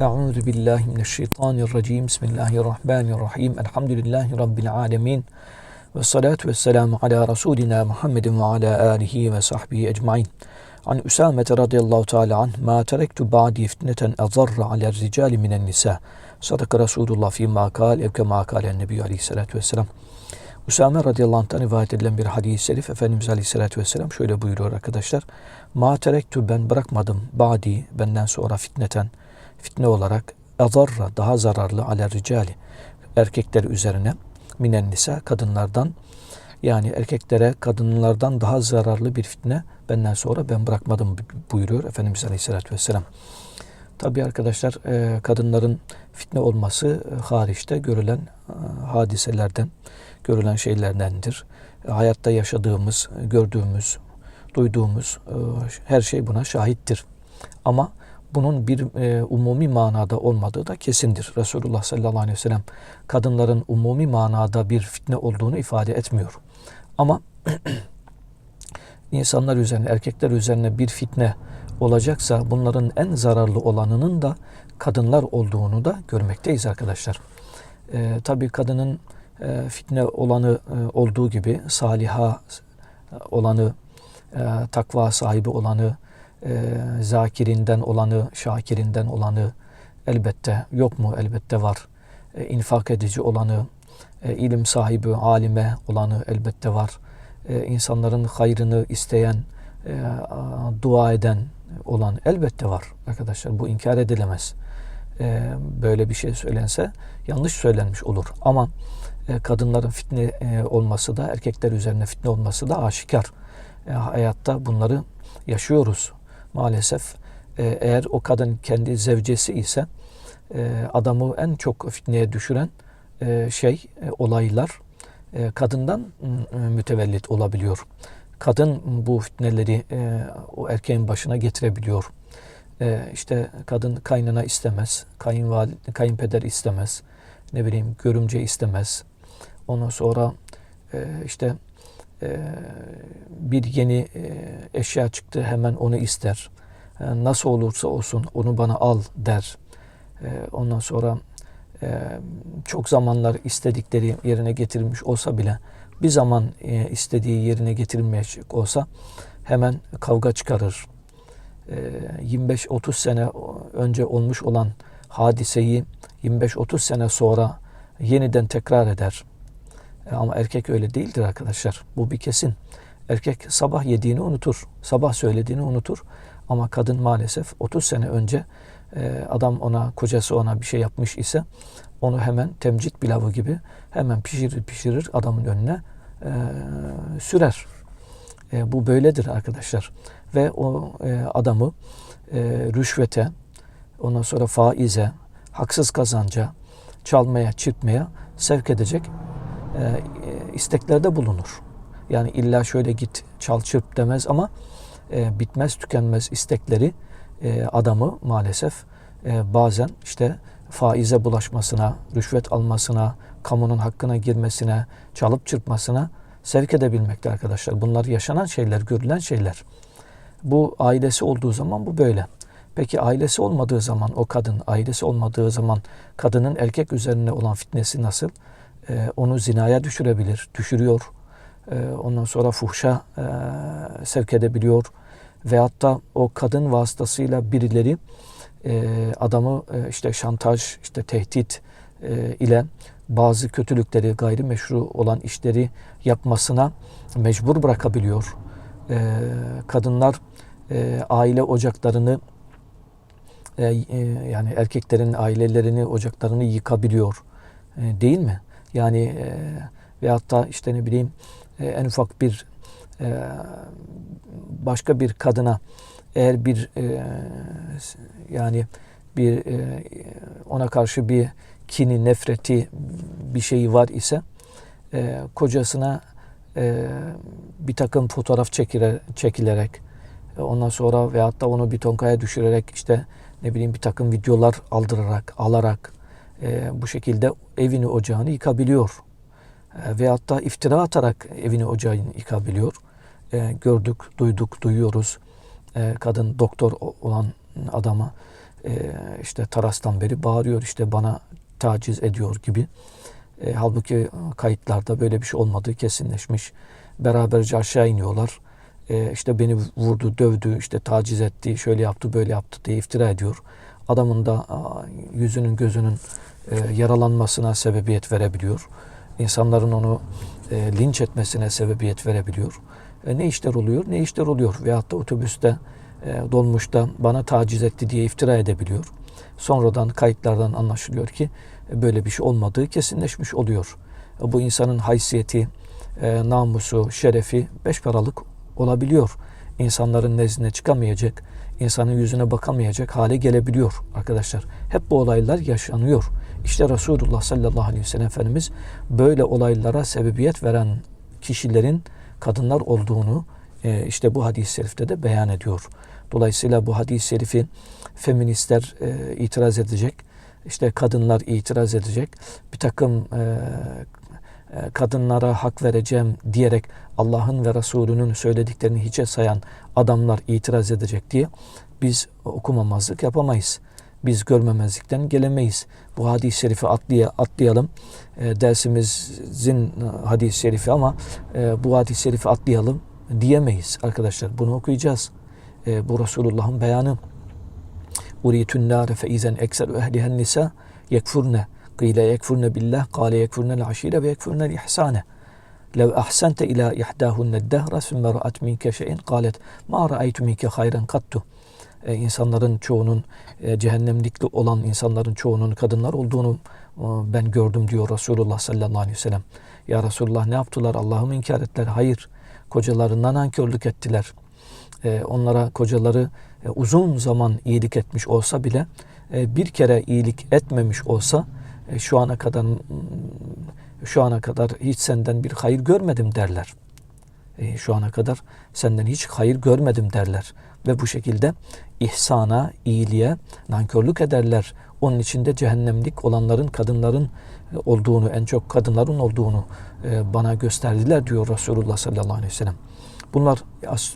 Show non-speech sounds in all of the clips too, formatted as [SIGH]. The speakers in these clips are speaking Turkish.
Euzu billahi mineşşeytanirracim. Bismillahirrahmanirrahim. Elhamdülillahi rabbil alamin. Ve salatu vesselamu ala Resulina Muhammedin ve ala alihi ve sahbihi ecmaîn. An Üsame radıyallahu teala anh ma terektu ba'di fitneten azarra ala ricali minen nisa. Sadaka Resulullah fi ma kal ev kema kalen Nebi aleyhissalatu vesselam. Üsame radıyallahu anh'tan rivayet edilen bir hadis-i şerif Efendimiz aleyhissalatu vesselam şöyle buyuruyor arkadaşlar. Ma terektu ben bırakmadım ba'di benden sonra fitneten fitne olarak azarra daha zararlı ala ricali erkekler üzerine minen nisa kadınlardan yani erkeklere kadınlardan daha zararlı bir fitne benden sonra ben bırakmadım buyuruyor Efendimiz Aleyhisselatü Vesselam. Tabi arkadaşlar e, kadınların fitne olması e, hariçte görülen e, hadiselerden, görülen şeylerdendir. Hayatta yaşadığımız, gördüğümüz, duyduğumuz her şey buna şahittir. Ama bunun bir e, umumi manada olmadığı da kesindir. Resulullah sallallahu aleyhi ve sellem kadınların umumi manada bir fitne olduğunu ifade etmiyor. Ama [CLEARS THROAT] insanlar üzerine, erkekler üzerine bir fitne olacaksa bunların en zararlı olanının da kadınlar olduğunu da görmekteyiz arkadaşlar. E, Tabi kadının e, fitne olanı e, olduğu gibi saliha olanı, e, takva sahibi olanı, e, zakirinden olanı, şakirinden olanı elbette yok mu? Elbette var. E, infak edici olanı, e, ilim sahibi, alime olanı elbette var. E, insanların hayrını isteyen, e, dua eden olan elbette var arkadaşlar. Bu inkar edilemez. E, böyle bir şey söylense yanlış söylenmiş olur. Ama e, kadınların fitne e, olması da, erkekler üzerine fitne olması da aşikar. E, hayatta bunları yaşıyoruz maalesef e, eğer o kadın kendi zevcesi ise e, adamı en çok fitneye düşüren e, şey olaylar kadından mütevellit olabiliyor. Kadın bu fitneleri o erkeğin başına getirebiliyor. E, işte kadın kaynana istemez, kayınvalide, kayınpeder istemez, ne bileyim görümce istemez. Ondan sonra e, işte bir yeni e, eşya çıktı hemen onu ister. Ee, nasıl olursa olsun onu bana al der. Ee, ondan sonra e, çok zamanlar istedikleri yerine getirilmiş olsa bile bir zaman e, istediği yerine getirilmeyecek olsa hemen kavga çıkarır. 25-30 sene önce olmuş olan hadiseyi 25-30 sene sonra yeniden tekrar eder. E, ama erkek öyle değildir arkadaşlar. Bu bir kesin. Erkek sabah yediğini unutur. Sabah söylediğini unutur. Ama kadın maalesef 30 sene önce e, adam ona, kocası ona bir şey yapmış ise onu hemen temcit pilavı gibi hemen pişirir pişirir adamın önüne e, sürer. Bu böyledir arkadaşlar. Ve o adamı rüşvete, ondan sonra faize, haksız kazanca, çalmaya, çırpmaya sevk edecek isteklerde bulunur. Yani illa şöyle git çal çırp demez ama e, bitmez tükenmez istekleri e, adamı maalesef e, bazen işte faize bulaşmasına, rüşvet almasına, kamunun hakkına girmesine, çalıp çırpmasına sevk edebilmekte arkadaşlar. Bunlar yaşanan şeyler, görülen şeyler. Bu ailesi olduğu zaman bu böyle. Peki ailesi olmadığı zaman o kadın, ailesi olmadığı zaman kadının erkek üzerine olan fitnesi nasıl? E, onu zinaya düşürebilir, düşürüyor. E, ondan sonra fuhşa e, sevk edebiliyor. Veyahut da o kadın vasıtasıyla birileri e, adamı e, işte şantaj, işte tehdit e, ile bazı kötülükleri, gayrimeşru olan işleri yapmasına mecbur bırakabiliyor. E, kadınlar e, aile ocaklarını e, e, yani erkeklerin ailelerini, ocaklarını yıkabiliyor. E, değil mi? Yani e, veyahut da işte ne bileyim e, en ufak bir e, başka bir kadına eğer bir e, yani bir e, ona karşı bir kini, nefreti bir şeyi var ise e, kocasına e, bir takım fotoğraf çekire, çekilerek ondan sonra veyahut da onu bir tonkaya düşürerek işte ne bileyim bir takım videolar aldırarak, alarak e, bu şekilde evini ocağını yıkabiliyor. E, veyahut da iftira atarak evini ocağını yıkabiliyor. E, gördük, duyduk, duyuyoruz. E, kadın doktor olan adama işte tarastan beri bağırıyor işte bana taciz ediyor gibi. Halbuki kayıtlarda böyle bir şey olmadığı kesinleşmiş. Beraberce aşağı iniyorlar. E, işte beni vurdu, dövdü, işte taciz etti, şöyle yaptı, böyle yaptı diye iftira ediyor. Adamın da yüzünün gözünün e, yaralanmasına sebebiyet verebiliyor. İnsanların onu e, linç etmesine sebebiyet verebiliyor. E, ne işler oluyor, ne işler oluyor. Veyahut da otobüste, dolmuşta bana taciz etti diye iftira edebiliyor. Sonradan kayıtlardan anlaşılıyor ki böyle bir şey olmadığı kesinleşmiş oluyor. Bu insanın haysiyeti, namusu, şerefi beş paralık olabiliyor. İnsanların nezdine çıkamayacak, insanın yüzüne bakamayacak hale gelebiliyor arkadaşlar. Hep bu olaylar yaşanıyor. İşte Resulullah sallallahu aleyhi ve sellem Efendimiz böyle olaylara sebebiyet veren kişilerin kadınlar olduğunu e, işte bu hadis-i şerifte de beyan ediyor. Dolayısıyla bu hadis-i şerifi feministler e, itiraz edecek, işte kadınlar itiraz edecek, bir takım e, kadınlara hak vereceğim diyerek Allah'ın ve Resulünün söylediklerini hiçe sayan adamlar itiraz edecek diye biz okumamazlık yapamayız. Biz görmemezlikten gelemeyiz. Bu hadis-i şerifi atlaya, atlayalım. E, dersimizin e, hadis-i şerifi ama e, bu hadis-i şerifi atlayalım diyemeyiz arkadaşlar. Bunu okuyacağız. E, bu Resulullah'ın beyanı. Uritun nâre fe izen ekser ehlihen nisa yekfurne. Kıyle yekfurne billah, kâle yekfurne aşire ve yekfurne ihsane. لو أحسنت إلى إحداهن الدهر ثم رأت منك شيء قالت ما رأيت منك خيرا قط e, insanların çoğunun e, cehennemlikli olan insanların çoğunun kadınlar olduğunu e, ben gördüm diyor Resulullah sallallahu aleyhi ve sellem. Ya Resulullah ne yaptılar? Allah'ı mı inkar ettiler? Hayır. Kocalarından nankörlük ettiler. E, onlara kocaları e, uzun zaman iyilik etmiş olsa bile e, bir kere iyilik etmemiş olsa e, şu ana kadar şu ana kadar hiç senden bir hayır görmedim derler. E, şu ana kadar senden hiç hayır görmedim derler. Ve bu şekilde ihsana, iyiliğe nankörlük ederler. Onun içinde cehennemlik olanların kadınların olduğunu, en çok kadınların olduğunu e, bana gösterdiler diyor Resulullah sallallahu aleyhi ve sellem. Bunlar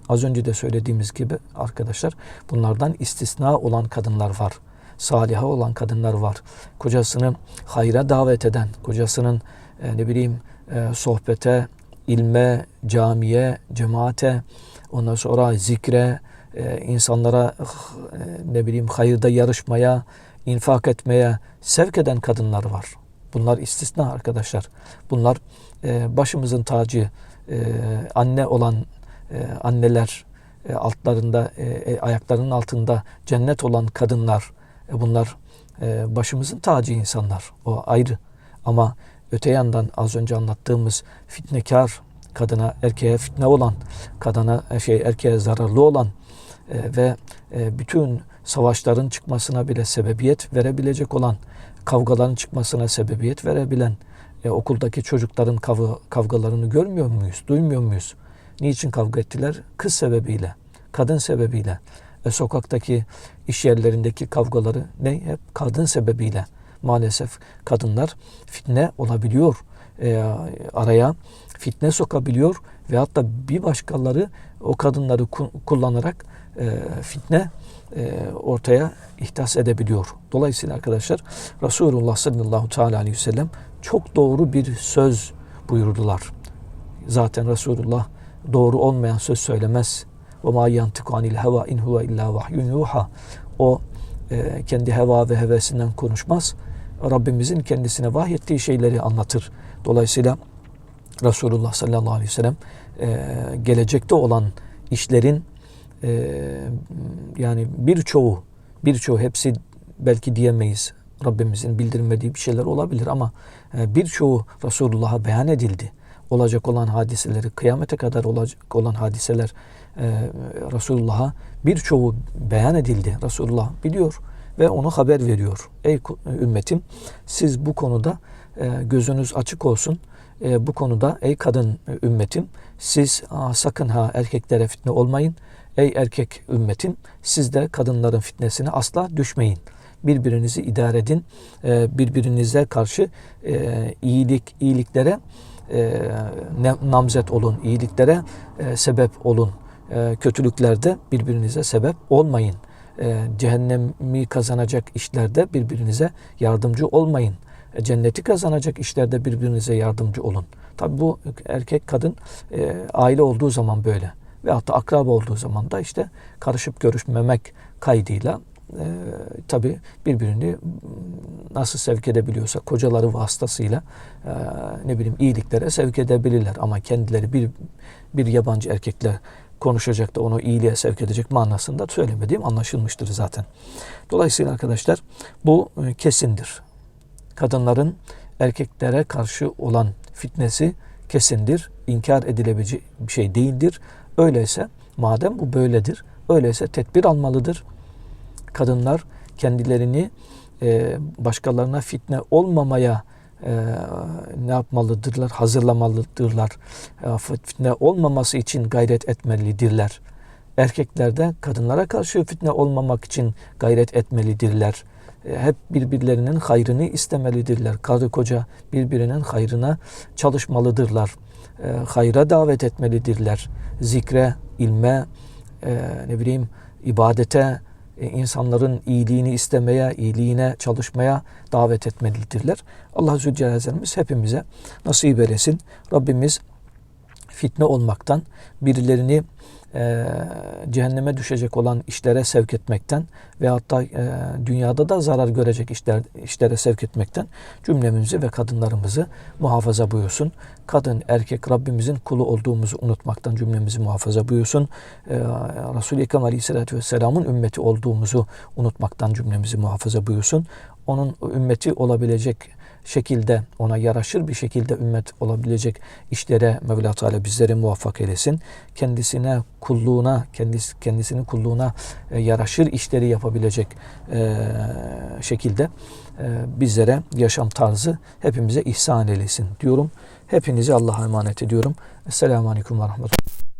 az önce de söylediğimiz gibi arkadaşlar bunlardan istisna olan kadınlar var. Saliha olan kadınlar var. Kocasını hayra davet eden, kocasının e, ne bileyim e, sohbete, ilme, camiye, cemaate, ondan sonra zikre, e, insanlara e, ne bileyim hayırda yarışmaya, infak etmeye sevk eden kadınlar var. Bunlar istisna arkadaşlar. Bunlar e, başımızın tacı, e, anne olan e, anneler, e, altlarında, e, e, ayaklarının altında cennet olan kadınlar, e, bunlar e, başımızın tacı insanlar. O ayrı. Ama öte yandan az önce anlattığımız fitnekar, kadına erkeğe fitne olan, kadına e, şey erkeğe zararlı olan ve bütün savaşların çıkmasına bile sebebiyet verebilecek olan, kavgaların çıkmasına sebebiyet verebilen, e, okuldaki çocukların kavga, kavgalarını görmüyor muyuz, duymuyor muyuz? Niçin kavga ettiler? Kız sebebiyle, kadın sebebiyle. E, sokaktaki iş yerlerindeki kavgaları ne? Hep kadın sebebiyle. Maalesef kadınlar fitne olabiliyor. E, araya fitne sokabiliyor ve hatta bir başkaları o kadınları kullanarak e, fitne e, ortaya ihdas edebiliyor. Dolayısıyla arkadaşlar Resulullah sallallahu teala aleyhi ve sellem çok doğru bir söz buyurdular. Zaten Resulullah doğru olmayan söz söylemez. Ve ma yantiku anil heva in huve illa vahyun yuha. O e, kendi heva ve hevesinden konuşmaz. Rabbimizin kendisine vahyettiği şeyleri anlatır. Dolayısıyla Resulullah sallallahu aleyhi ve sellem e, gelecekte olan işlerin e, yani birçoğu birçoğu hepsi belki diyemeyiz Rabbimizin bildirmediği bir şeyler olabilir ama e, birçoğu Resulullah'a beyan edildi. Olacak olan hadiseleri, kıyamete kadar olacak olan hadiseler e, Resulullah'a birçoğu beyan edildi. Resulullah biliyor ve onu haber veriyor. Ey ümmetim siz bu konuda e, gözünüz açık olsun. E, bu konuda ey kadın ümmetim siz sakın ha erkeklere fitne olmayın. Ey erkek ümmetim siz de kadınların fitnesine asla düşmeyin. Birbirinizi idare edin. E, birbirinize karşı e, iyilik iyiliklere e, namzet olun. iyiliklere e, sebep olun. E, kötülüklerde birbirinize sebep olmayın. e, cehennemi kazanacak işlerde birbirinize yardımcı olmayın. E, cenneti kazanacak işlerde birbirinize yardımcı olun. Tabi bu erkek kadın aile olduğu zaman böyle. Ve hatta akraba olduğu zaman da işte karışıp görüşmemek kaydıyla e, tabi birbirini nasıl sevk edebiliyorsa kocaları vasıtasıyla e, ne bileyim iyiliklere sevk edebilirler. Ama kendileri bir, bir yabancı erkekle konuşacak da onu iyiliğe sevk edecek manasında söylemediğim anlaşılmıştır zaten. Dolayısıyla arkadaşlar bu e, kesindir. Kadınların erkeklere karşı olan fitnesi kesindir. İnkar edilebilecek bir şey değildir. Öyleyse madem bu böyledir, öyleyse tedbir almalıdır. Kadınlar kendilerini e, başkalarına fitne olmamaya e, ne yapmalıdırlar? Hazırlamalıdırlar. E, fitne olmaması için gayret etmelidirler. Erkekler de kadınlara karşı fitne olmamak için gayret etmelidirler. E, hep birbirlerinin hayrını istemelidirler. Karı koca birbirinin hayrına çalışmalıdırlar. Hayra davet etmelidirler. Zikre, ilme, e, ne bileyim ibadete, insanların iyiliğini istemeye, iyiliğine çalışmaya davet etmelidirler. Allah Zülcelal'imiz hepimize nasip eylesin. Rabbimiz fitne olmaktan, birilerini e, cehenneme düşecek olan işlere sevk etmekten ve hatta e, dünyada da zarar görecek işler, işlere sevk etmekten cümlemizi ve kadınlarımızı muhafaza buyursun. Kadın, erkek Rabbimizin kulu olduğumuzu unutmaktan cümlemizi muhafaza buyursun. E, Resul-i Ekrem Aleyhisselatü Vesselam'ın ümmeti olduğumuzu unutmaktan cümlemizi muhafaza buyursun. Onun ümmeti olabilecek şekilde ona yaraşır bir şekilde ümmet olabilecek işlere Mevla Teala bizleri muvaffak eylesin. Kendisine kulluğuna, kendisi, kendisinin kulluğuna e, yaraşır işleri yapabilecek e, şekilde e, bizlere yaşam tarzı hepimize ihsan eylesin diyorum. Hepinizi Allah'a emanet ediyorum. Esselamu Aleyküm ve Rahmetullah.